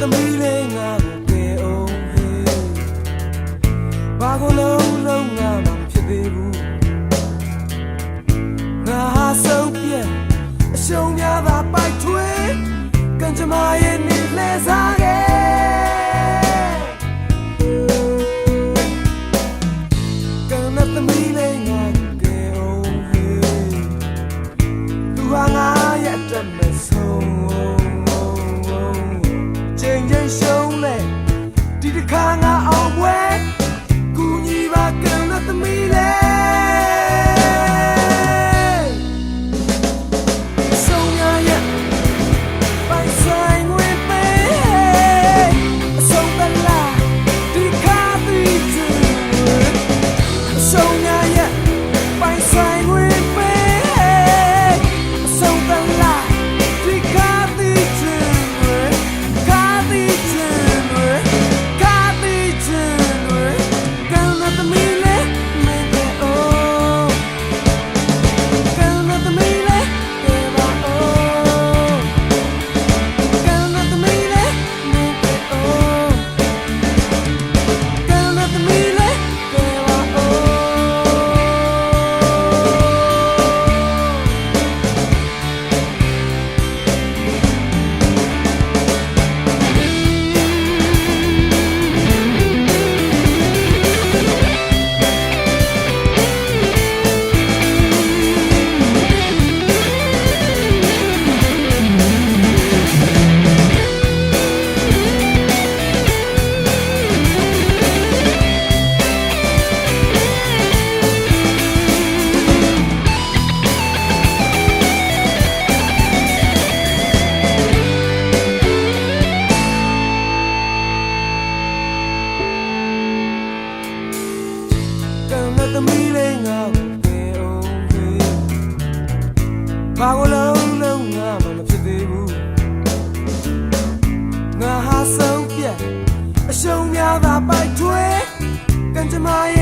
သမီးလေးငါကိုကယ်အောင်ဟေးဘာကိုလုံးလုံးငါမှဖြစ်သေးဘူးငါဟာဆုံးပြအရှုံးများသာပိုက်ထွေးကံကြမ္မာရဲ့နေလဲစား သမီးလေးငါ့ကိုသင်အောင်ပြီဘာကိုလုံးလုံးငါမှမဖြစ်သေးဘူးငါဟာဆုံးပြတ်အရှုံးများသာပိုက်ထွေးကံကြမ္မာရ